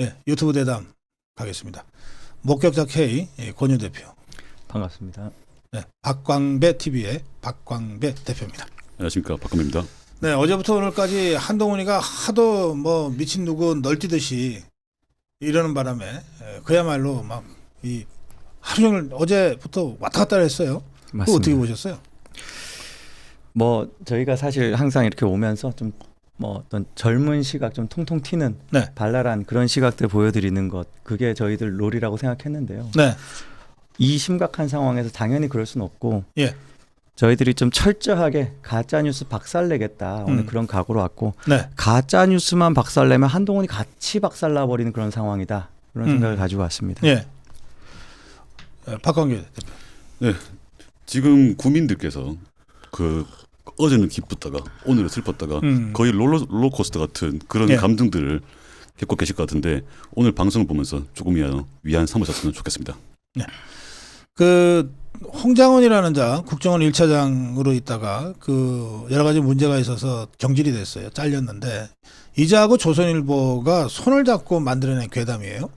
예, 유튜브 대담 가겠습니다. 목격자 K 예, 권유 대표, 반갑습니다. 네, 박광배 TV의 박광배 대표입니다. 안녕하십니까 박근혜입니다. 네, 어제부터 오늘까지 한동훈이가 하도 뭐 미친 누구 널뛰듯이 이러는 바람에 예, 그야말로 막 이 하루 종일 어제부터 왔다 갔다 했어요. 맞습니다. 어떻게 보셨어요? 뭐 저희가 사실 항상 이렇게 오면서 좀 뭐 어떤 젊은 시각 좀 통통 튀는 네. 발랄한 그런 시각들 보여드리는 것 그게 저희들 롤이라고 생각했는데요. 네, 이 심각한 상황에서 당연히 그럴 수는 없고 예. 저희들이 좀 철저하게 가짜 뉴스 박살내겠다 오늘 음. 그런 각오로 왔고 네, 가짜 뉴스만 박살내면 한동훈이 같이 박살나 버리는 그런 상황이다 그런 음. 생각을 가지고 왔습니다. 예. 예, 박광배 대표. 지금 국민들께서 그 어제는 기쁘다가 오늘은 슬펐다가 음. 거의 롤러, 롤러코스터 같은 그런 예. 감정들을 겪고 계실 것 같은데 오늘 방송을 보면서 조금이라도 위안 삼으셨으면 좋겠습니다. 그 홍장원이라는 자 국정원 1차장으로 있다가 그 여러 가지 문제가 있어서 경질이 됐어요. 잘렸는데 이자하고 조선일보가 손을 잡고 만들어낸 괴담이에요.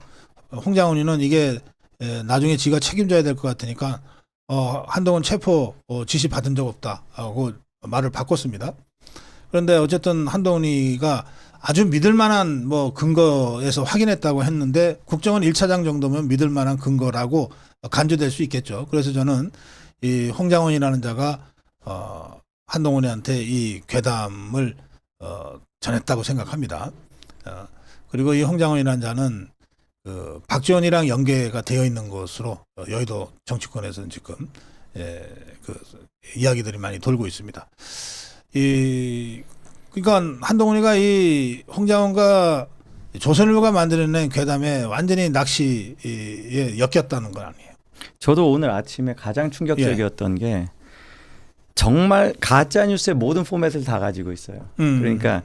어, 홍장원이는 이게 에, 나중에 지가 책임져야 될 것 같으니까 어, 한동훈 체포 어, 지시 받은 적 없다 하고 말을 바꿨습니다. 그런데 어쨌든 한동훈이가 아주 믿을 만한 뭐 근거에서 확인했다고 했는데 국정원 1차장 정도면 믿을 만한 근거라고 간주될 수 있겠죠. 그래서 저는 이 홍장원이라는 자가 어 한동훈이한테 이 괴담을 어 전했다고 생각합니다. 어 그리고 이 홍장원이라는 자는 그 박지원이랑 연계가 되어 있는 것으로 어, 여의도 정치권에서는 지금 예 그 이야기들이 많이 돌고 있습니다. 이 그러니까 한동훈이가 이 홍장원과 조선일보가 만들어낸 괴담에 완전히 낚시에 엮였다는 건 아니에요. 저도 오늘 아침에 가장 충격적이었던 게 정말 가짜 뉴스의 모든 포맷을 다 가지고 있어요. 음. 그러니까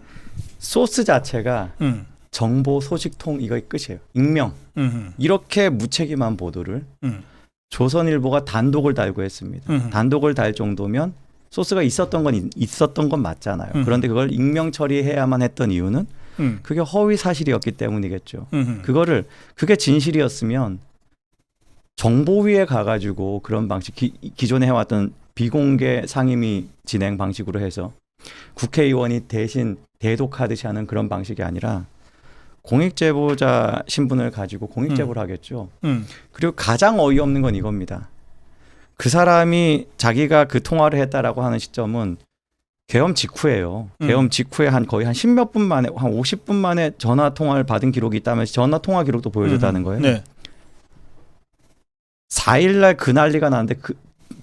소스 자체가 음. 정보 소식통 이거 끝이에요. 익명 음. 이렇게 무책임한 보도를 음. 조선일보가 단독을 달고 했습니다. 음. 단독을 달 정도면 소스가 있었던 건 있- 있었던 건 맞잖아요. 음. 그런데 그걸 익명 처리해야만 했던 이유는 음. 그게 허위 사실이었기 때문이겠죠. 음. 그거를 그게 진실이었으면 정보위에 가가지고 그런 방식 기, 기존에 해왔던 비공개 상임위 진행 방식으로 해서 국회의원이 대신 대독하듯이 하는 그런 방식이 아니라 공익제보자 신분을 가지고 공익제보를 하겠죠. 음. 그리고 가장 어이없는 건 이겁니다. 그 사람이 자기가 그 통화를 했다라고 하는 시점은 계엄 직후예요. 음. 계엄 직후에 한 거의 한 십몇 분 만에 한 50분 만에 전화 통화를 받은 기록이 있다면서 전화 통화 기록도 보여줬다는 거예요. 네. 4일 날 그 난리가 나는데 그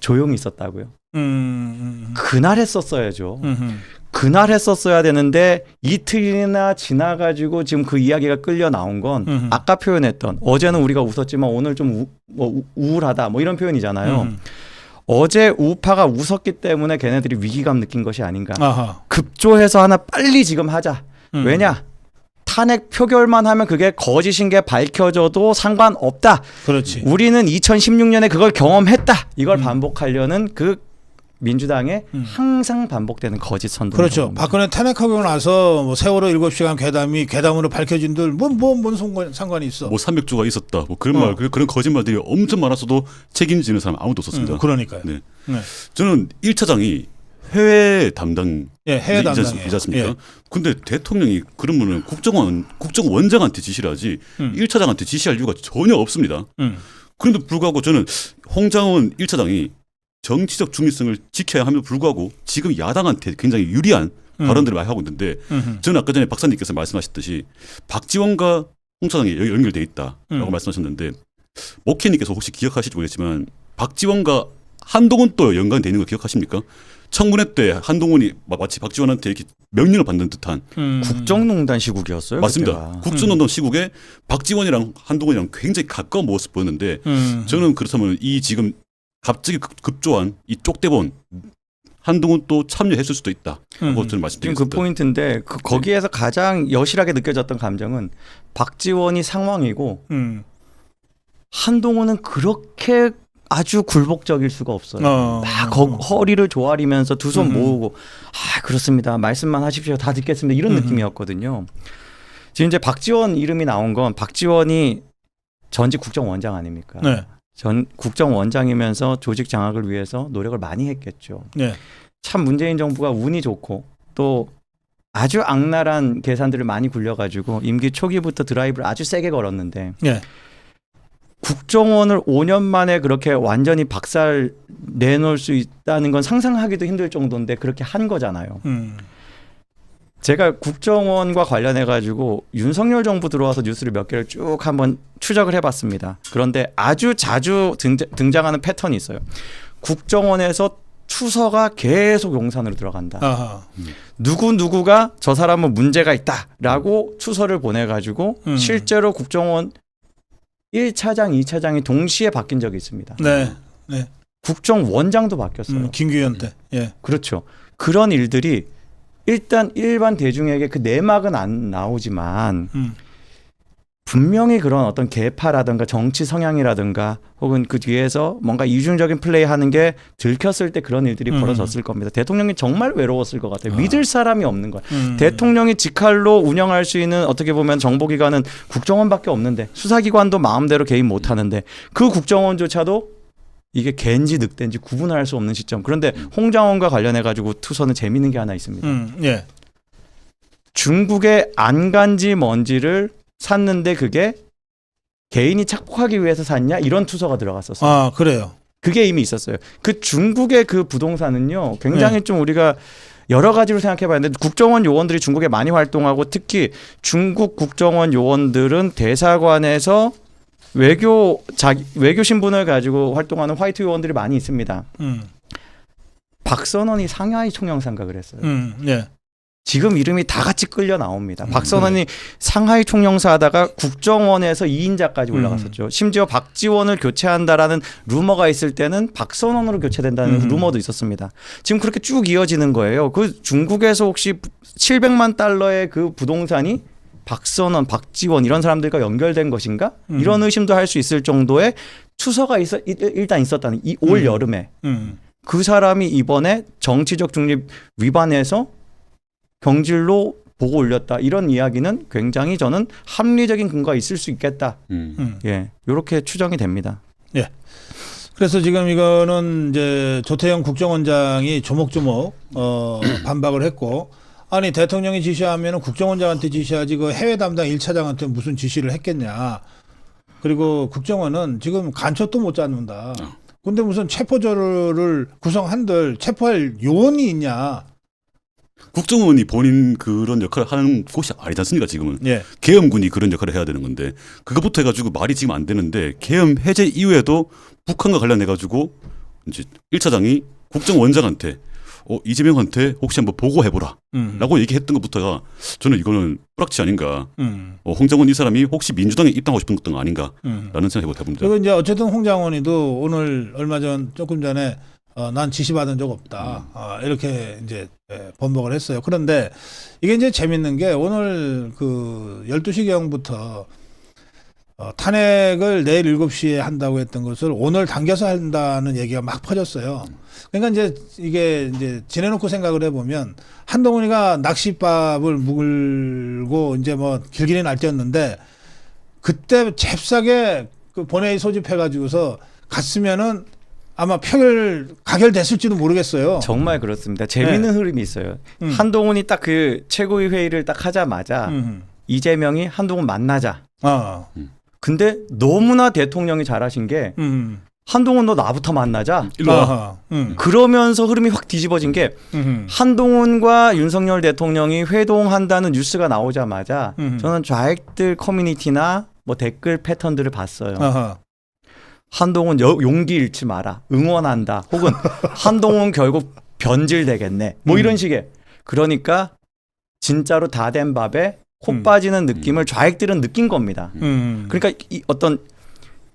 조용히 있었다고요. 음. 음. 그날 했었어야죠. 음. 그날 했었어야 되는데 이틀이나 지나가지고 지금 그 이야기가 끌려 나온 건 음. 아까 표현했던 어제는 우리가 웃었지만 오늘 좀 우, 뭐 우- 우울하다 뭐 이런 표현이잖아요. 음. 어제 우파가 웃었기 때문에 걔네들이 위기감 느낀 것이 아닌가. 아하. 급조해서 하나 빨리 지금 하자. 음. 왜냐? 탄핵 표결만 하면 그게 거짓인 게 밝혀져도 상관없다. 그렇지. 우리는 2016년에 그걸 경험했다. 이걸 음. 반복하려는 그 민주당의 음. 항상 반복되는 거짓 선동. 그렇죠. 박근혜 탄핵하고 나서 뭐 세월호 7시간 괴담이 괴담으로 밝혀진들 뭐뭐뭔 상관 상관이 있어. 뭐 300조가 있었다. 뭐 그런 어. 말 그- 그런 거짓말들이 엄청 많았어도 책임지는 사람 아무도 없었습니다. 음, 그러니까요. 네. 네. 저는 1차장이 해외 담당 예, 해외 이지 않- 담당이에요. 이지 않습니까? 예. 근데 대통령이 그러면은 국정원 국정원장한테 지시를 하지 음. 1차장한테 지시할 이유가 전혀 없습니다. 음. 그런데 불구하고 저는 홍장원 1차장이 정치적 중립성을 지켜야 함에도 불구하고 지금 야당한테 굉장히 유리한 음. 발언들을 많이 하고 있는데 음. 저는 아까 전에 박사님께서 말씀하셨듯이 박지원과 홍 차장이 연- 연결돼 있다라고 음. 말씀하셨는데 목회님께서 혹시 기억하실지 모르겠지만 박지원과 한동훈 또 연관돼 있는 거 기억하십니까? 청문회 때 한동훈이 마- 마치 박지원한테 이렇게 명령을 받는 듯한 음. 국정농단 시국이었어요. 맞습니다. 그때가. 국정농단 시국에 박지원이랑 한동훈이랑 굉장히 가까운 모습 보였는데 음. 저는 그렇다면 이 지금 갑자기 급- 급조한 이 쪽 대본 한동훈 또 참여했을 수도 있다. 음. 고 저는 지금 그 말씀드리겠습니다. 포인트인데 그 거기에서 가장 여실하게 느껴졌던 감정은 박지원이 상황이고 음. 한동훈은 그렇게 아주 굴복적일 수가 없어요. 어. 막 거- 허리를 조아리면서 두손 음. 모으고 아 그렇습니다 말씀만 하십시오 다 듣겠습니다 이런 음. 느낌이었거든요. 지금 이제 박지원 이름이 나온 건 박지원이 전직 국정원장 아닙니까? 네. 전 국정원장이면서 조직 장악을 위해서 노력을 많이 했겠죠. 네. 참 문재인 정부가 운이 좋고 또 아주 악랄한 계산들을 많이 굴려가지고 임기 초기부터 드라이브를 아주 세게 걸었는데 네. 국정원을 5년 만에 그렇게 완전히 박살 내놓을 수 있다는 건 상상하기도 힘들 정도인데 그렇게 한 거잖아요. 음. 제가 국정원과 관련해 가지고 윤석열 정부 들어와서 뉴스를 몇 개를 쭉 한번 추적을 해봤습니다. 그런데 아주 자주 등장, 등장 하는 패턴이 있어요. 국정원에서 추서가 계속 용산으로 들어간다. 아하. 누구 누구가 저 사람은 문제가 있다라고 추서를 보내 가지고 음. 실제로 국정원 1차장, 2차장이 동시에 바뀐 적이 있습니다. 네. 국정원장도 바뀌었어요. 음, 김규현 때. 예. 그렇죠. 그런 일들이 일단 일반 대중에게 그 내막은 안 나오지만 음. 분명히 그런 어떤 개파라든가 정치 성향이라든가 혹은 그 뒤에서 뭔가 이중적인 플레이 하는 게 들켰을 때 그런 일들이 음. 벌어졌을 겁니다. 대통령이 정말 외로웠을 것 같아요. 아. 믿을 사람이 없는 거예요. 음. 대통령이 직할로 운영할 수 있는 어떻게 보면 정보기관은 국정원밖에 없는데 수사기관도 마음대로 개입 못 하는데 그 국정원조차도 이게 갠지 늑대인지 구분할 수 없는 시점. 그런데 홍장원과 관련해 가지고 투서는 재밌는 게 하나 있습니다. 음. 예. 중국의 안간지 먼지를 샀는데 그게 개인이 착복하기 위해서 샀냐 이런 투서가 들어갔었어요. 아, 그래요. 그게 이미 있었어요. 그 중국의 그 부동산은요, 굉장히 좀 우리가 여러 가지로 생각해 봐야 되는데 국정원 요원들이 중국에 많이 활동하고 특히 중국 국정원 요원들은 대사관에서 외교 자 외교 신분을 가지고 활동하는 화이트 요원들이 많이 있습니다. 음. 박선원이 상하이 총영사인가 그랬어요. 음. 예. 지금 이름이 다 같이 끌려 나옵니다. 음, 박선원이 상하이 총영사 하다가 국정원에서 2인자까지 음. 올라갔었죠. 심지어 박지원을 교체한다라는 루머가 있을 때는 박선원으로 교체된다는 음. 루머도 있었습니다. 지금 그렇게 쭉 이어지는 거예요. 그 중국에서 혹시 700만 달러의 그 부동산이 박선원, 박지원 이런 사람들과 연결된 것인가? 음. 이런 의심도 할 수 있을 정도의 추서가 있어, 일- 일단 있었다는 이올 음. 여름에 음. 그 사람이 이번에 정치적 중립 위반해서 경질로 보고 올렸다 이런 이야기는 굉장히 저는 합리적인 근거가 있을 수 있겠다. 음. 음. 예, 이렇게 추정이 됩니다. 그래서 지금 이거는 이제 조태영 국정원장이 조목조목 어 반박을 했고 아니 대통령이 지시하면 국정원장한테 지시하지 그 해외 담당 1차장한테 무슨 지시를 했겠냐. 그리고 국정원은 지금 간첩도 못 잡는다. 근데 무슨 체포조를 구성한들 체포할 요원이 있냐. 국정원이 본인 그런 역할을 하는 곳이 아니지 않습니까 지금은 예. 계엄군이 그런 역할을 해야 되는 건데 그것부터 해가지고 말이 지금 안 되는데 계엄 해제 이후에도 북한과 관련해 가지고 이제 1차장이 국정원장한테 어, 이재명한테 혹시 한번 보고해보라 음. 라고 얘기했던 것부터가 저는 이거는 뿌락치 아닌가 음. 어, 홍정원 이 사람이 혹시 민주당에 입당하고 싶은 것도 아닌가 음. 라는 생각이 해봅니다 그리고 이제 어쨌든 홍장원이도 오늘 얼마 전 조금 전에 어, 난 지시받은 적 없다. 아, 이렇게 이제 예, 번복을 했어요. 그런데 이게 이제 재밌는 게 오늘 그 12시경부터 어, 탄핵을 내일 7시에 한다고 했던 것을 오늘 당겨서 한다는 얘기가 막 퍼졌어요. 그러니까 이제 이게 이제 지내놓고 생각을 해보면 한동훈이가 낚싯밥을 묵을고 이제 뭐 길길이 날뛰었는데 그때 잽싸게 그 본회의 소집해가지고서 갔으면은 아마 표결 가결됐을지도 모르겠어요. 정말 그렇습니다. 재미있는 흐름이 있어요. 음. 한동훈이 딱 그 최고위 회의를 딱 하자마자 음. 이재명이 한동훈 만나자. 아, 근데 너무나 대통령이 잘하신 게 음. 한동훈 너 나부터 만나자. 아하. 음. 그러면서 흐름이 확 뒤집어진 게 음. 한동훈과 윤석열 대통령이 회동한다는 뉴스가 나오자마자 음. 저는 좌익들 커뮤니티나 뭐 댓글 패턴들을 봤어요. 아하. 한동훈 여- 용기 잃지 마라. 응원한다. 혹은 한동훈 결국 변질되겠네. 뭐 음. 이런 식의. 그러니까 진짜로 다 된 밥에 코 음. 빠지는 느낌을 좌익들은 느낀 겁니다. 음. 그러니까 이 어떤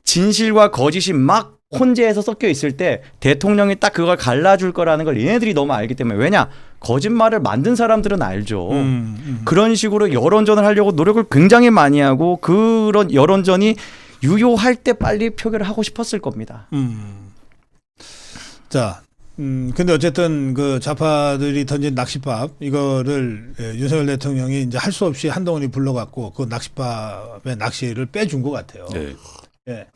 진실과 거짓이 막 혼재해서 섞여 있을 때 대통령이 딱 그걸 갈라줄 거라는 걸 얘네들이 너무 알기 때문에 왜냐 거짓말을 만든 사람들은 알죠. 음. 음. 그런 식으로 여론전을 하려고 노력을 굉장히 많이 하고 그런 여론전이 유효할 때 빨리 표결을 하고 싶었을 겁니다. 음. 자, 음, 근데 어쨌든 그 좌파들이 던진 낚싯밥 이거를 예, 윤석열 대통령이 이제 할 수 없이 한동훈이 불러갖고 그 낚싯밥의 낚시를 빼준 것 같아요. 네. 예.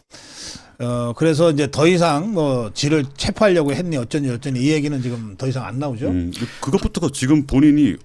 어, 그래서 이제 더 이상 뭐 지를 체포하려고 했니 어쩌니 어쩌니 이 얘기는 지금 더 이상 안 나오죠. 음, 그것부터가 지금 본인이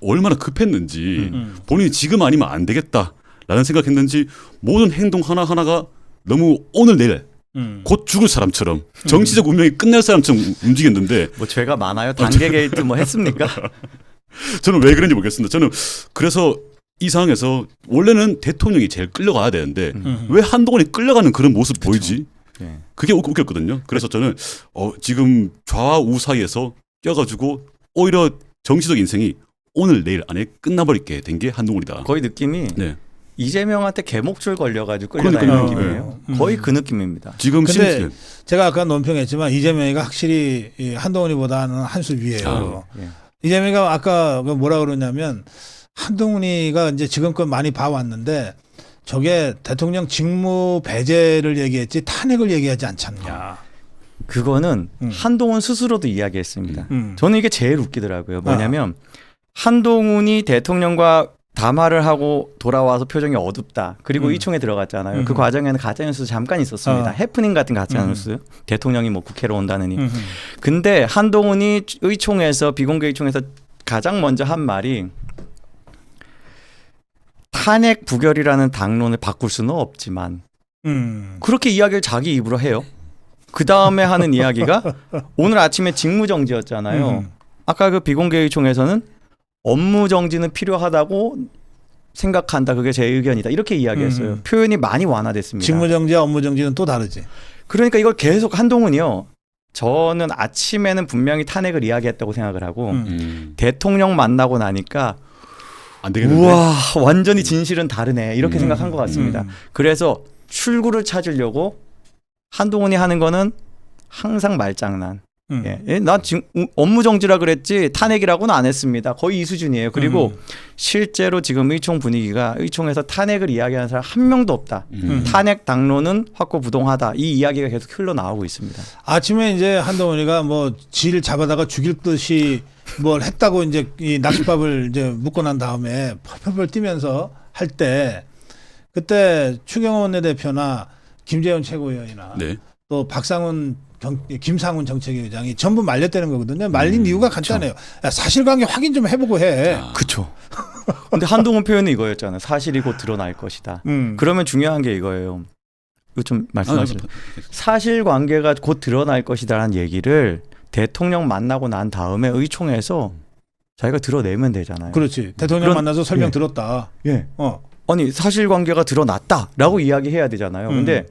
얼마나 급했는지 음. 본인이 지금 아니면 안 되겠다라는 생각했는지 모든 행동 하나 하나가 너무 오늘 내일 음. 곧 죽을 사람처럼 정치적 운명이 끝날 사람처럼 움직였는데 뭐 죄가 많아요. 단계 게이트 뭐 했습니까? 저는 왜 그런지 모르겠습니다. 저는 그래서 이 상황에서 원래는 대통령이 제일 끌려가야 되는데 음. 왜 한동훈이 끌려가는 그런 모습 보이지? 예. 그게 웃- 웃겼거든요. 그래서 저는 어, 지금 좌우 사이에서 껴가지고 오히려 정치적 인생이 오늘 내일 안에 끝나버리게 된 게 한동훈이다. 거의 느낌이 네. 이재명한테 개목줄 걸려가지고 끌려다니는 그러니까요. 느낌이에요. 네. 거의 음. 그 느낌입니다. 지금 근데 심 제가 아까 논평했지만 이재명이가 확실히 이 한동훈이보다는 한 수 위에요. 예. 이재명이가 아까 그 뭐라 그러냐면 한동훈이가 이제 지금껏 많이 봐왔는데 저게 대통령 직무 배제를 얘기했지 탄핵을 얘기하지 않잖냐. 그거는 음. 한동훈 스스로도 이야기했습니다. 음. 저는 이게 제일 웃기더라고요. 뭐냐면 한동훈이 대통령과 담화를 하고 돌아와서 표정이 어둡다. 그리고 음. 이총에 들어갔잖아요. 그 음. 과정에는 가짜 뉴스 잠깐 있었습니다. 어. 해프닝 같은 가짜뉴스. 대통령이 뭐 국회로 온다느니. 음. 근데 한동훈이 의총에서 비공개 의총에서 가장 먼저 한 말이 탄핵 부결이라는 당론을 바꿀 수는 없지만 음. 그렇게 이야기를 자기 입으로 해요. 그 다음에 하는 이야기가 오늘 아침에 직무정지였잖아요. 음. 아까 그 비공개 의총에서는 업무 정지는 필요하다고 생각한다. 그게 제 의견이다. 이렇게 이야기했어요. 음. 표현이 많이 완화됐습니다. 직무 정지와 업무 정지는 또 다르지. 그러니까 이걸 계속 한동훈이요. 저는 아침에는 분명히 탄핵을 이야기했다고 생각을 하고 음. 음, 대통령 만나고 나니까 안 되겠는데. 우와 완전히 진실은 다르네 이렇게 음. 생각한 것 같습니다. 음. 그래서 출구를 찾으려고 한동훈이 하는 거는 항상 말장난. 음. 예, 예, 나 지금 우- 업무 정지라 그랬지 탄핵이라고는 안 했습니다. 거의 이 수준이에요. 그리고 음. 실제로 지금 의총 분위기가 의총에서 탄핵을 이야기하는 사람 한 명도 없다. 음. 탄핵 당론은 확고부동하다. 이 이야기가 계속 흘러나오고 있습니다. 아침에 이제 한동훈이가 뭐 질 잡아다가 죽일 듯이 뭘 했다고 이제 이 낚싯밥을 이제 묶고 난 다음에 펄펄펄 뛰면서 할 때 그때 추경호 원내대표나 김재원 최고위원이나 네. 또 박상훈 경, 김상훈 정책위원장이 전부 말렸다는 거거든요. 말린 이유가 간단해요. 야, 사실관계 확인 좀 해보고 해. 아, 그쵸. 근데 한동훈 표현은 이거였잖아요. 사실이 곧 드러날 것이다. 음. 그러면 중요한 게 이거예요. 이거 좀 아, 말씀하실래요? 사실관계가 곧 드러날 것이다라는 얘기를 대통령 만나고 난 다음에 의총에서 자기가 드러내면 되잖아요. 그렇지. 대통령 그런- 만나서 설명 예. 들었다. 예. 어. 아니 사실관계가 드러났다라고 이야기해야 되잖아요. 음. 근데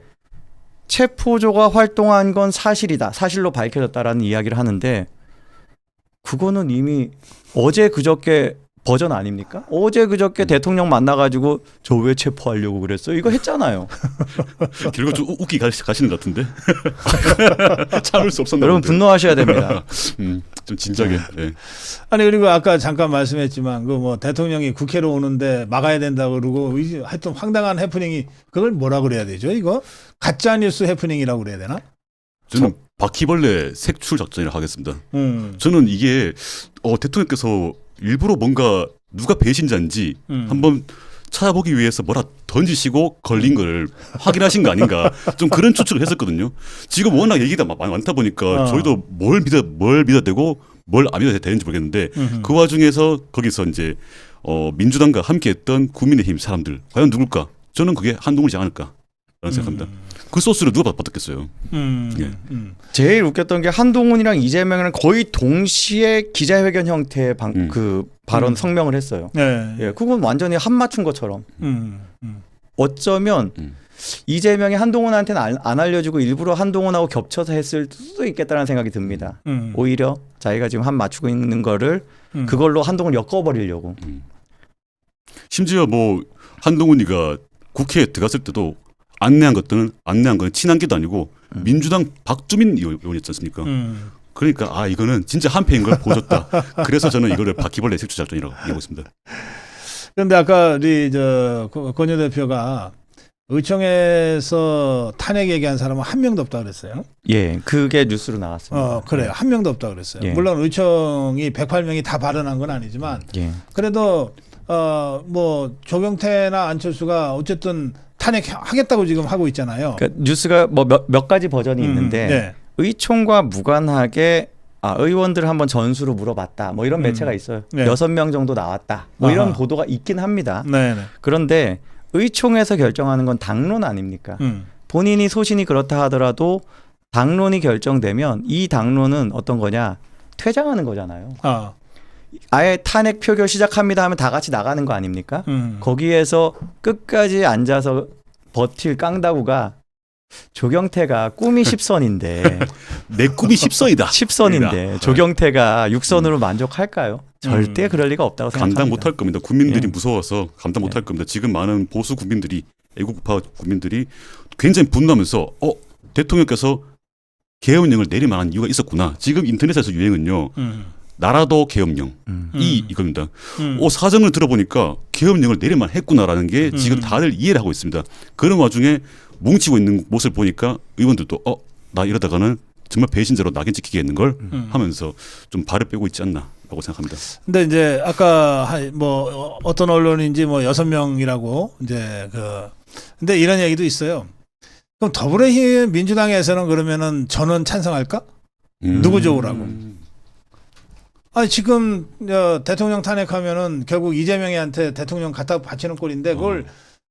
체포조가 활동한 건 사실이다. 사실로 밝혀졌다라는 이야기를 하는데 그거는 이미 어제 그저께 버전 아닙니까? 어제 그저께 음. 대통령 만나가지고 저 왜 체포하려고 그랬어요? 이거 했잖아요. 결국 좀 우- 웃기 가, 가시는 것 같은데. 참을 수 없었나 여러분. 분노하셔야 됩니다. 음, 좀 진작에. 예. 아니 그리고 아까 잠깐 말씀했지만 그 뭐 대통령이 국회로 오는데 막아야 된다고 그러고 이- 하여튼 황당한 해프닝이 그걸 뭐라 그래야 되죠? 이거 가짜 뉴스 해프닝이라고 그래야 되나? 저는 바퀴벌레 색출 작전이라고 하겠습니다. 음. 저는 이게 어, 대통령께서 일부러 뭔가 누가 배신자인지 음. 한번 찾아보기 위해서 뭐라 던지시고 걸린 거를 확인하신 거 아닌가 좀 그런 추측을 했었거든요. 지금 워낙 얘기가 마- 많다 보니까 어. 저희도 뭘 믿어 뭘 믿어야 되고 뭘 안 믿어야 되는지 모르겠는데 음흠. 그 와중에서 거기서 이제 어, 민주당과 함께했던 국민의힘 사람들 과연 누굴까? 저는 그게 한동훈이지 않을까 라는 생각합니다. 그 소스를 누가 받- 받았겠어요? 음. 예. 음. 제일 웃겼던 게 한동훈이랑 이재명이랑 거의 동시에 기자회견 형태의 방, 음. 그 발언 음. 성명을 했어요. 네. 예, 그건 완전히 한 맞춘 것처럼. 음. 음. 어쩌면 음. 이재명이 한동훈한테는 안, 안 알려주고 일부러 한동훈하고 겹쳐서 했을 수도 있겠다는 생각이 듭니다. 음. 오히려 자기가 지금 한 맞추고 있는 거를 음. 그걸로 한동훈을 엮어버리려고. 심지어 뭐 한동훈이가 국회에 들어갔을 때도 안내한 것들은 안내한 건 친한게도 아니고 음. 민주당 박주민 의원- 의원이었지 않습니까? 음. 그러니까 아 이거는 진짜 한패인 걸 보여줬다. 그래서 저는 이거를 바퀴벌레 색출 작전이라고 얘기하고 있습니다. 그런데 아까 우리 저 권유 대표가 의총에서 탄핵 얘기한 사람은 한 명도 없다 그랬어요. 예, 그게 뉴스로 나왔습니다. 어, 그래요. 한 명도 없다 그랬어요. 예. 물론 의총이 108명이 다 발언한 건 아니지만 예. 그래도 어 뭐 조경태나 안철수가 어쨌든 탄핵하겠다고 지금 하고 있잖아요. 그러니까 뉴스가 뭐 몇 몇 가지 버전이 음, 있는데 네. 의총과 무관하게 아, 의원들 한번 전수로 물어봤다. 뭐 이런 음. 매체가 있어요. 네. 여섯 명 정도 나왔다. 뭐 이런 아하. 보도가 있긴 합니다. 네, 네. 그런데 의총에서 결정하는 건 당론 아닙니까? 음. 본인이 소신이 그렇다 하더라도 당론이 결정되면 이 당론은 어떤 거냐? 퇴장하는 거잖아요. 아. 아예 탄핵 표결 시작합니다 하면 다 같이 나가는 거 아닙니까? 음. 거기에서 끝까지 앉아서 버틸 깡다구가 조경태가 꿈이 10선인데 내 꿈이 십선이다. 10선인데 조경태가 6선으로 만족할까요? 절대 음. 그럴 리가 없다고 생각합니다. 감당 못할 겁니다. 국민들이 예. 무서워서 감당 못할 겁니다. 지금 많은 보수 국민들이 애국파 국민들이 굉장히 분노하면서 어 대통령께서 계엄령을 내릴 만한 이유가 있었구나. 지금 인터넷에서 유행은요. 음. 나라도 계엄령 음. 이 음. 이겁니다. 음. 어 사정을 들어보니까 계엄령을 내릴 만 했구나라는 게 지금 음. 다들 이해를 하고 있습니다. 그런 와중에 뭉치고 있는 모습을 보니까 의원들도 어 나 이러다가는 정말 배신자로 낙인 찍히겠는 걸 음. 하면서 좀 발을 빼고 있지 않나라고 생각합니다. 근데 이제 아까 하- 뭐 어, 어떤 언론인지 뭐 여섯 명이라고 이제 그 근데 이런 얘기도 있어요. 그럼 더불어힘 민주당에서는 그러면은 전원 찬성할까? 음. 누구 좋으라고? 아니 지금 어, 대통령 탄핵하면은 결국 이재명이한테 대통령 갖다 바치는 꼴인데 그걸 어.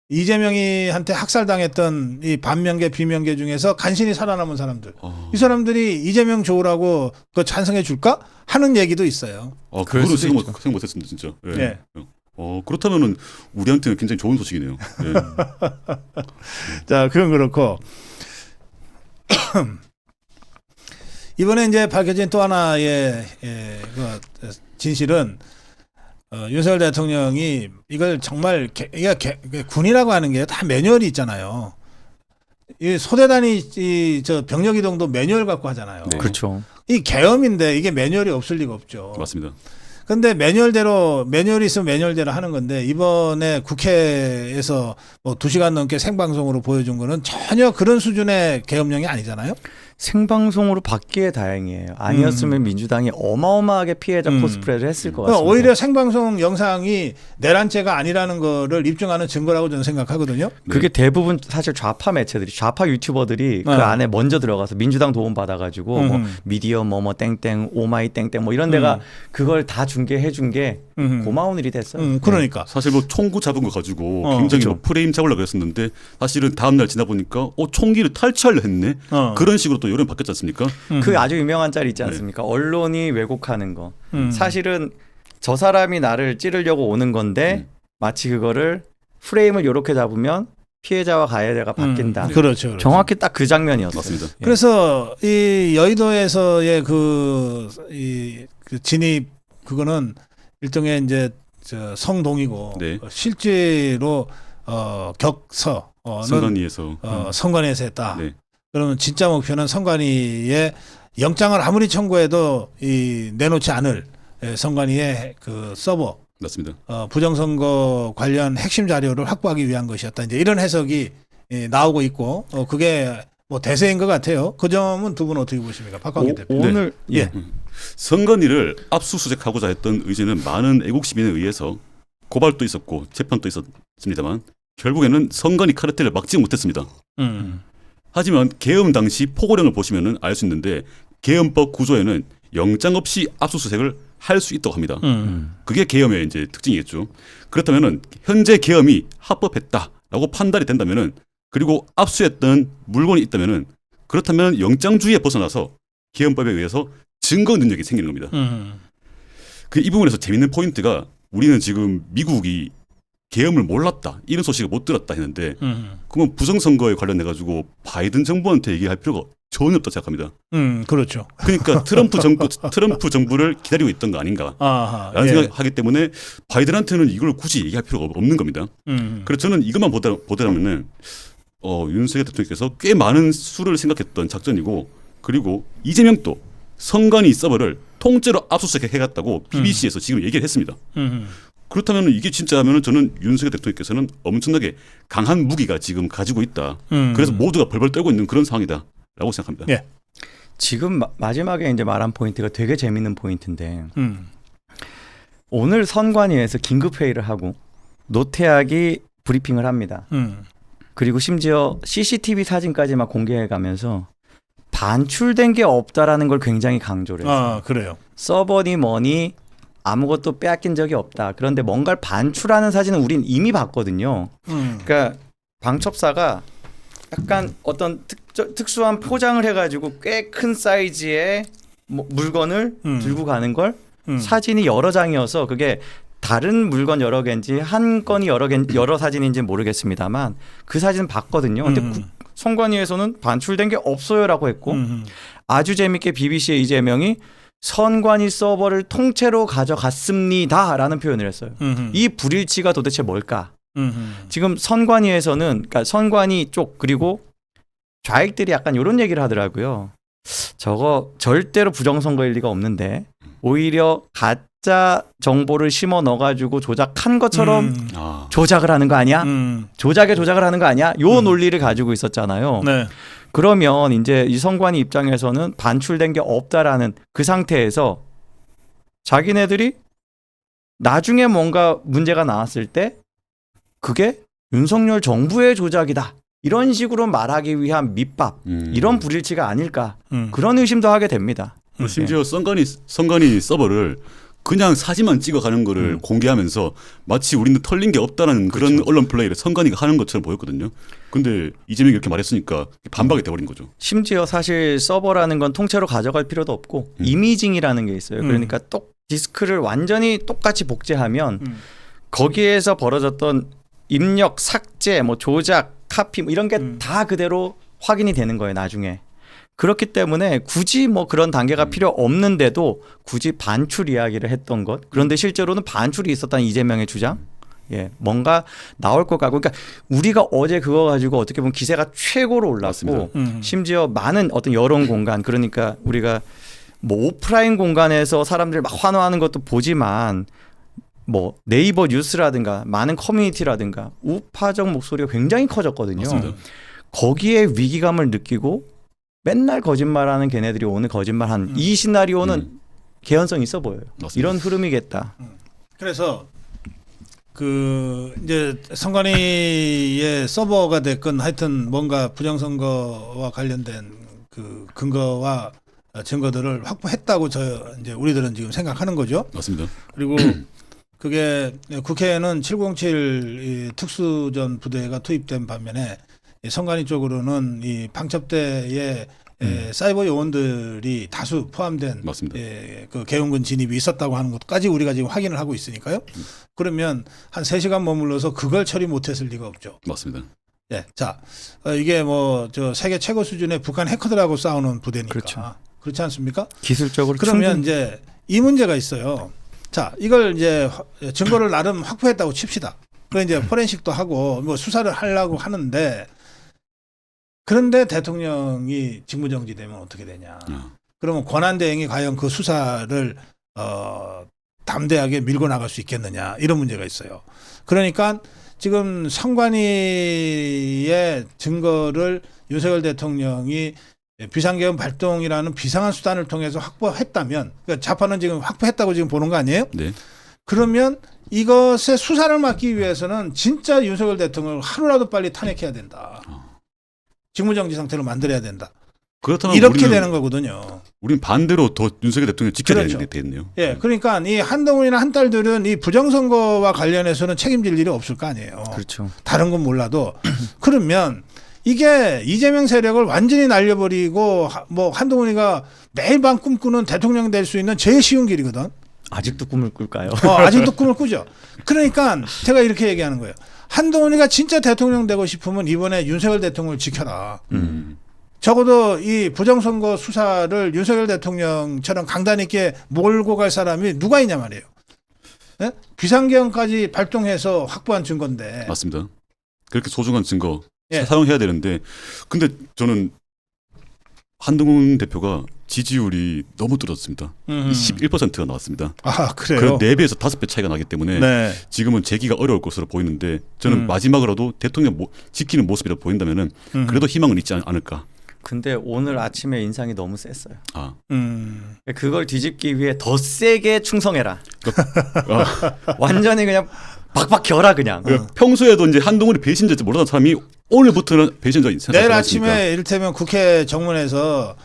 이재명이한테 학살당했던 이 반명계 비명계 중에서 간신히 살아남은 사람들 어. 이 사람들이 이재명 좋으라고 그 찬성해 줄까 하는 얘기도 있어요. 아, 수도 생각. 못- 생각 못했습니다, 진짜. 예. 예. 어 그렇다면은 우리한테는 굉장히 좋은 소식이네요. 예. 자, 그건 그렇고 이번에 이제 밝혀진 또 하나의 예, 그 진실은 어, 윤석열 대통령이 이걸 정말 개, 이게 개- 이게 군이라고 하는 게 다 매뉴얼이 있잖아요. 이 소대단이 이 저 병력 이동도 매뉴얼 갖고 하잖아요. 네. 그렇죠. 이 계엄인데 이게 매뉴얼이 없을 리가 없죠. 맞습니다. 근데 매뉴얼대로 매뉴얼이 있으면 매뉴얼대로 하는 건데 이번에 국회에서 뭐 2시간 넘게 생방송으로 보여준 거는 전혀 그런 수준의 계엄령이 아니잖아요. 생방송으로 받기에 다행이에요. 아니었으면 민주당이 어마어마하게 피해자 음. 코스프레를 했을 것 같습니다. 오히려 생방송 영상이 내란죄가 아니라는 거를 입증하는 증거라고 저는 생각하거든요. 그게 대부분 사실 좌파 매체들이 좌파 유튜버들이 그 네. 안에 먼저 들어가서 민주당 도움 받아가지고 뭐 음흠. 미디어 뭐뭐 땡땡 오마이 땡땡 뭐 이런 데가 음. 그걸 다 중계해 준 게. 고마운 일이 됐어요. 음, 그러니까. 사실 뭐 총구 잡은 거 가지고 어, 굉장히 그쵸. 뭐 프레임 잡으려고 했었는데 사실은 다음 날 지나 보니까 어 총기를 탈취하려 했네. 어. 그런 식으로 또 여론 바뀌었지 않습니까? 음. 그 아주 유명한 짤 있지 않습니까? 언론이 왜곡하는 거. 음. 사실은 저 사람이 나를 찌르려고 오는 건데 음. 마치 그거를 프레임을 이렇게 잡으면 피해자와 가해자가 바뀐다. 음, 그렇죠. 그렇죠. 정확히 딱 그 장면이었어요. 맞습니다. 예. 그래서 이 여의도에서의 그, 이, 그 진입 그거는 일종의 이제 저 성동이고 네. 어, 실제로 어 격서 어는 선관위에서 어, 선관위에서 했다. 네. 그러면 진짜 목표는 선관위에 영장을 아무리 청구해도 이 내놓지 않을 예, 선관위의 그 서버 맞습니다. 어, 부정선거 관련 핵심 자료를 확보하기 위한 것이었다. 이제 이런 해석이 예, 나오고 있고 어, 그게 뭐 대세인 것 같아요. 그 점은 두 분 어떻게 보십니까, 박광기 오, 대표? 오늘 예. 예. 선관위를 압수수색하고자 했던 의지는 많은 애국 시민에 의해서 고발도 있었고 재판도 있었습니다만 결국에는 선관위 카르텔을 막지 못했습니다. 음. 하지만 계엄 당시 포고령을 보시면은 알 수 있는데 계엄법 구조에는 영장 없이 압수수색을 할 수 있다고 합니다. 음. 그게 계엄의 이제 특징이겠죠. 그렇다면은 현재 계엄이 합법했다라고 판단이 된다면은 그리고 압수했던 물건이 있다면은 그렇다면 영장주의에 벗어나서 계엄법에 의해서 증거 능력이 생기는 겁니다. 음. 그이 부분에서 재밌는 포인트가 우리는 지금 미국이 계엄을 몰랐다 이런 소식을 못 들었다 했는데 음. 그러면 부정 선거에 관련해 가지고 바이든 정부한테 얘기할 필요가 전혀 없다 생각합니다. 음, 그렇죠. 그러니까 트럼프 정부 트럼프 정부를 기다리고 있던 거 아닌가? 아하. 라는 예. 생각하기 때문에 바이든한테는 이걸 굳이 얘기할 필요가 없는 겁니다. 음. 그래서 저는 이것만 보다, 보더라면은 어, 윤석열 대통령께서 꽤 많은 수를 생각했던 작전이고 그리고 이재명도 선관위 서버를 통째로 압수수색 해갔다고 BBC에서 지금 얘기를 했습니다. 음. 그렇다면 이게 진짜면은 저는 윤석열 대통령께서는 엄청나게 강한 무기가 지금 가지고 있다. 음. 그래서 모두가 벌벌 떨고 있는 그런 상황이다라고 생각합니다. 예. 지금 마, 마지막에 이제 말한 포인트가 되게 재밌는 포인트인데 음. 오늘 선관위에서 긴급 회의를 하고 노태악이 브리핑을 합니다. 음. 그리고 심지어 CCTV 사진까지 막 공개해 가면서 반출된 게 없다라는 걸 굉장히 강조를 했어요. 아 그래요. 서버니 뭐니 아무것도 빼앗긴 적이 없다. 그런데 뭔가를 반출하는 사진은 우린 이미 봤거든요. 음. 그러니까 방첩사가 약간 어떤 특, 특수한 포장을 해가지고 꽤 큰 사이즈의 뭐 물건을 음. 들고 가는 걸 음. 사진이 여러 장이어서 그게 다른 물건 여러 개인지 한 건이 여러 개 여러 사진인지 는 모르겠습니다만 그 사진 봤거든요. 근데 음. 구- 선관위에서는 반출된 게 없어요라고 했고 음. 아주 재밌게 BBC의 이재명이 선관위 서버를 통째로 가져갔습니다라는 표현을 했어요. 음. 이 불일치가 도대체 뭘까? 음. 지금 선관위에서는 그러니까 선관위 쪽 그리고 좌익들이 약간 이런 얘기를 하더라고요. 저거 절대로 부정선거일 리가 없는데 오히려 가짜 정보를 심어 넣어가지고 조작한 것처럼 음. 아, 조작을 하는 거 아니야? 음. 조작에 조작을 하는 거 아니야? 요 음. 논리를 가지고 있었잖아요. 네. 그러면 이제 이 선관위 입장에서는 반출된 게 없다라는 그 상태에서 자기네들이 나중에 뭔가 문제가 나왔을 때 그게 윤석열 정부의 조작이다. 이런 식으로 말하기 위한 밑밥, 음. 이런 불일치가 아닐까. 음. 그런 의심도 하게 됩니다. 또 심지어 선관위 선관위 서버를 그냥 사진만 찍어가는 거를 음. 공개하면서 마치 우리는 털린 게 없다는 그런 그렇죠. 언론 플레이를 선관위가 하는 것처럼 보였거든요. 근데 이재명이 이렇게 말했으니까 반박이 돼버린 거죠. 심지어 사실 서버라는 건 통째로 가져갈 필요도 없고 음. 이미징이라는 게 있어요. 음. 그러니까 똑 디스크를 완전히 똑같이 복제하면 음. 거기에서 벌어졌던 입력, 삭제, 뭐 조작, 카피 뭐 이런 게 음. 다 그대로 확인이 되는 거예요, 나중에. 그렇기 때문에 굳이 뭐 그런 단계가 필요 없는데도 굳이 반출 이야기를 했던 것. 그런데 실제로는 반출이 있었다는 이재명의 주장. 예, 뭔가 나올 것 같고. 그러니까 우리가 어제 그거 가지고 어떻게 보면 기세가 최고로 올랐고. 음. 심지어 많은 어떤 여론 공간 그러니까 우리가 뭐 오프라인 공간에서 사람들 막 환호하는 것도 보지만 뭐 네이버 뉴스라든가 많은 커뮤니티라든가 우파적 목소리가 굉장히 커졌거든요. 맞습니다. 거기에 위기감을 느끼고 맨날 거짓말하는 걔네들이 오늘 거짓말한 음. 이 시나리오는 음. 개연성 있어 보여요. 맞습니다. 이런 흐름이겠다. 그래서 그 이제 선관위의 서버가 됐건 하여튼 뭔가 부정선거와 관련된 그 근거와 증거들을 확보했다고 저 이제 우리들은 지금 생각하는 거죠. 맞습니다. 그리고 그게 국회에는 707 이 특수전 부대가 투입된 반면에 이 선관위 쪽으로는 이 방첩대에 에, 사이버 요원들이 다수 포함된 맞습니다. 예, 그 개헌군 진입이 있었다고 하는 것까지 우리가 지금 확인을 하고 있으니까요. 그러면 한 3시간 머물러서 그걸 처리 못했을 리가 없죠. 맞습니다. 예. 자, 어, 이게 뭐 저 세계 최고 수준의 북한 해커들하고 싸우는 부대니까. 그렇죠. 그렇지 않습니까? 기술적으로 그러면 충분히 이제 이 문제가 있어요. 자, 이걸 이제 화- 증거를 나름 확보했다고 칩시다. 그 이제 포렌식도 하고 뭐 수사를 하려고 하는데 그런데 대통령이 직무정지되면 어떻게 되냐? 아, 그러면 권한대행이 과연 그 수사를 어, 담대하게 밀고 나갈 수 있겠느냐 이런 문제가 있어요. 그러니까 지금 선관위의 증거를 윤석열 대통령이 비상계엄 발동이라는 비상한 수단을 통해서 확보했다면 그러니까 자파는 지금 확보했다고 지금 보는 거 아니에요? 네. 그러면 이것의 수사를 막기 위해서는 진짜 윤석열 대통령을 하루라도 빨리 탄핵해야 된다. 직무정지 상태로 만들어야 된다. 그렇다면 이렇게 우리는, 되는 거거든요. 우리는 반대로 더 윤석열 대통령 지켜야 그렇죠. 게 되겠네요. 예, 그러니까 이 한동훈이나 한딸들은 이 부정선거와 관련해서는 책임질 일이 없을 거 아니에요. 그렇죠. 다른 건 몰라도 그러면 이게 이재명 세력을 완전히 날려버리고 하- 뭐 한동훈이가 매일 밤 꿈꾸는 대통령 될 수 있는 제일 쉬운 길이거든. 아직도 꿈을 꿀까요? 어, 아직도 꿈을 꾸죠. 그러니까 제가 이렇게 얘기하는 거예요. 한동훈이가 진짜 대통령 되고 싶으면 이번에 윤석열 대통령을 지켜라. 음. 적어도 이 부정선거 수사를 윤석열 대통령처럼 강단 있게 몰고 갈 사람이 누가 있냐 말이에요. 예? 비상계엄까지 발동해서 확보한 증거인데. 맞습니다. 그렇게 소중한 증거 예. 사용해야 되는데 근데 저는 한동훈 대표가 지지율이 너무 떨어졌습니다. 음. 11%가 나왔습니다. 아 그래요. 그 4배에서 5배 차이가 나기 때문에 네. 지금은 재기가 어려울 것으로 보이는데 저는 음. 마지막으로도 대통령 모, 지키는 모습이라도 보인다면은 음. 그래도 희망은 있지 않, 않을까. 근데 오늘 아침에 인상이 너무 셌어요. 아, 음. 그걸 뒤집기 위해 더 세게 충성해라. 아, 완전히 그냥 박박 겨라 그냥. 그 평소에도 이제 한동훈이 배신자인지 모르던 사람이 오늘부터는 배신자인 생각 내일 아침에 이를테면 국회 정문에서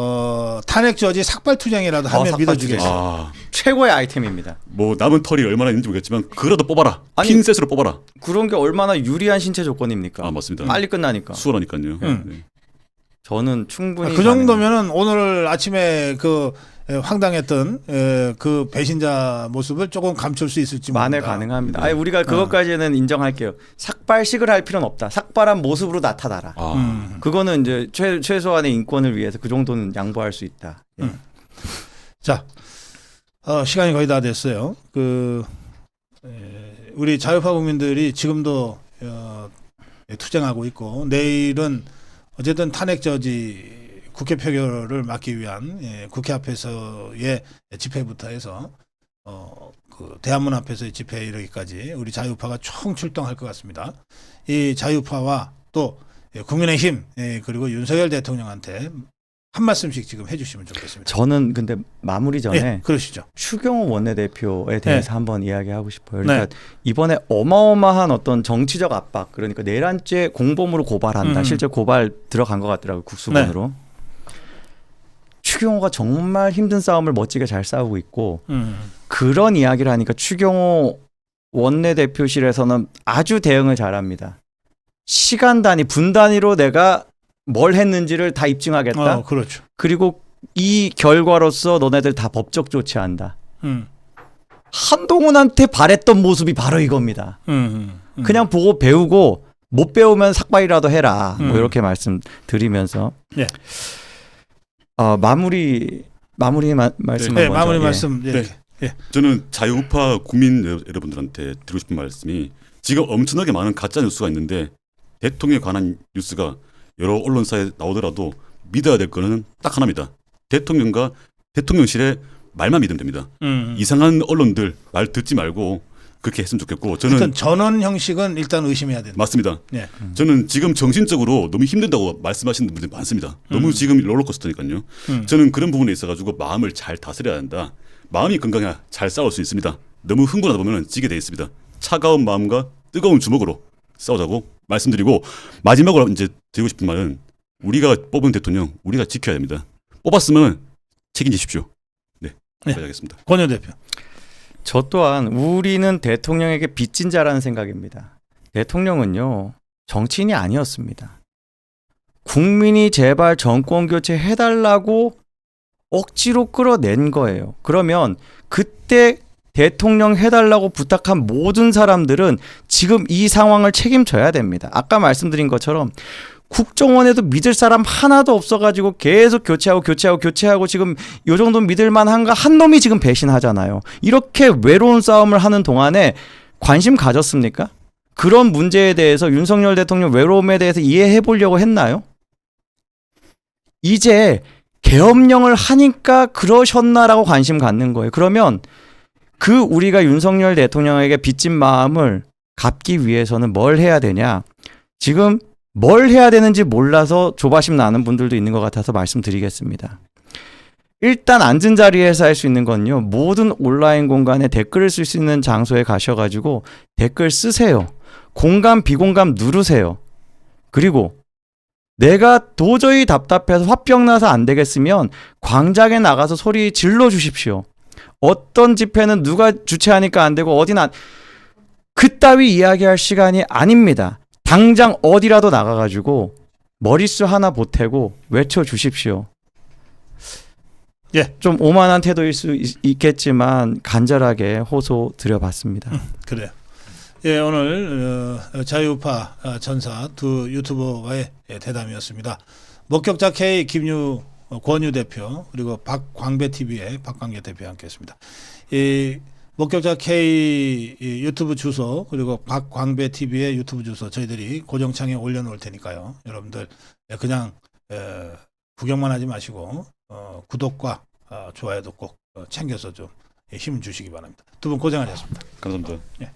어, 탄핵 저지 삭발 투쟁이라도 하면 어, 삭발 믿어주겠어. 투쟁. 아, 최고의 아이템입니다. 뭐 남은 털이 얼마나 있는지 모르겠지만 그라도 뽑아라. 아니, 핀셋으로 뽑아라. 그런 게 얼마나 유리한 신체 조건입니까? 아, 맞습니다. 빨리 끝나니까. 수월하니까요. 음. 네. 저는 충분히 그 정도면은 오늘 아침에 그 에, 황당했던 에, 그 배신자 모습을 조금 감출 수 있을지 만에 모른다. 가능합니다. 네. 아니 우리가 그것까지는 인정할게요. 삭발식을 할 필요는 없다. 삭발한 모습으로 나타나라. 아, 음. 그거는 이제 최, 최소한의 인권을 위해서 그 정도는 양보할 수 있다. 예. 음. 자, 어, 시간이 거의 다 됐어요. 그 에, 우리 자유파 국민들이 지금도 어, 투쟁하고 있고 내일은 어쨌든 탄핵 저지 국회 표결을 막기 위한 예, 국회 앞에서의 집회부터 해서 어, 그 대한문 앞에서의 집회에 이르기까지 우리 자유파가 총 출동할 것 같습니다. 이 자유파와 또 예, 국민의힘 예, 그리고 윤석열 대통령한테 한 말씀씩 지금 해주시면 좋겠습니다. 저는 근데 마무리 전에 예, 그러시죠. 추경호 원내대표에 대해서 네. 한번 이야기하고 싶어요. 그러니까 이번에 어마어마한 어떤 정치적 압박, 그러니까 내란죄 공범으로 고발한다. 음. 실제 고발 들어간 것 같더라고요. 국수본으로. 추경호가 정말 힘든 싸움을 멋지게 잘 싸우고 있고 음. 그런 이야기를 하니까 추경호 원내대표실에서는 아주 대응을 잘합니다. 시간 단위, 분 단위로 내가 뭘 했는지를 다 입증하겠다. 어, 그렇죠. 그리고 이 결과로서 너네들 다 법적 조치한다. 음. 한동훈한테 바랬던 모습이 바로 이겁니다. 음, 음, 음. 그냥 보고 배우고 못 배우면 삭발이라도 해라. 음. 뭐 이렇게 말씀드리면서 예. 어, 마무리 마무리 마, 말씀 네, 먼저. 마무리 예. 말씀. 예. 네. 예. 저는 자유우파 국민 여- 여러분들한테 드리고 싶은 말씀이 지금 엄청나게 많은 가짜 뉴스가 있는데 대통령에 관한 뉴스가 여러 언론사에 나오더라도 믿어야 될 거는 딱 하나입니다. 대통령과 대통령실의 말만 믿으면 됩니다. 음. 이상한 언론들 말 듣지 말고 그렇게 했으면 좋겠고 저는 전원 형식은 일단 의심해야 된다. 맞습니다. 예. 저는 지금 정신적으로 너무 힘든다고 말씀하시는 분들이 많습니다. 너무 음. 지금 롤러코스터니까요. 음. 저는 그런 부분에 있어가지고 마음을 잘 다스려야 한다. 마음이 건강해야 잘 싸울 수 있습니다. 너무 흥분하다 보면 지게 돼 있습니다. 차가운 마음과 뜨거운 주먹으로 싸우자고 말씀드리고 마지막으로 이제 드리고 싶은 말은 우리가 뽑은 대통령 우리가 지켜야 됩니다. 뽑았으면 책임지십시오. 네, 네. 여기까지 하겠습니다. 권효 대표. 저 또한 우리는 대통령에게 빚진 자라는 생각입니다. 대통령은요 정치인이 아니었습니다. 국민이 제발 정권 교체 해달라고 억지로 끌어낸 거예요. 그러면 그때 대통령 해달라고 부탁한 모든 사람들은 지금 이 상황을 책임져야 됩니다. 아까 말씀드린 것처럼 국정원에도 믿을 사람 하나도 없어가지고 계속 교체하고 교체하고 교체하고 지금 요 정도 믿을 만한가 한 놈이 지금 배신하잖아요. 이렇게 외로운 싸움을 하는 동안에 관심 가졌습니까? 그런 문제에 대해서 윤석열 대통령 외로움에 대해서 이해해 보려고 했나요? 이제 계엄령을 하니까 그러셨나라고 관심 갖는 거예요. 그러면 그 우리가 윤석열 대통령에게 빚진 마음을 갚기 위해서는 뭘 해야 되냐? 지금 뭘 해야 되는지 몰라서 조바심 나는 분들도 있는 것 같아서 말씀드리겠습니다. 일단 앉은 자리에서 할 수 있는 건요. 모든 온라인 공간에 댓글을 쓸 수 있는 장소에 가셔가지고 댓글 쓰세요. 공감, 비공감 누르세요. 그리고 내가 도저히 답답해서 화병 나서 안 되겠으면 광장에 나가서 소리 질러 주십시오. 어떤 집회는 누가 주최하니까 안 되고 어디는 안... 그따위 이야기할 시간이 아닙니다. 당장 어디라도 나가가지고 머릿수 하나 보태고 외쳐 주십시오. 예. 좀 오만한 태도일 수 있, 겠지만 간절하게 호소 드려봤습니다. 그래요. 예, 오늘 어, 자유파 어, 전사 두 유튜버와의 예, 대담이었습니다. 목격자 K 김유 어, 권유 대표 그리고 박광배 TV의 박광계 대표와 함께했습니다. 이 목격자 K 이 유튜브 주소 그리고 박광배 TV의 유튜브 주소 저희들이 고정창에 올려놓을 테니까요. 여러분들 예, 그냥 에, 구경만 하지 마시고 어, 구독과 어, 좋아요도 꼭 어, 챙겨서 좀 힘 주시기 바랍니다. 두 분 고생하셨습니다. 감사합니다. 예.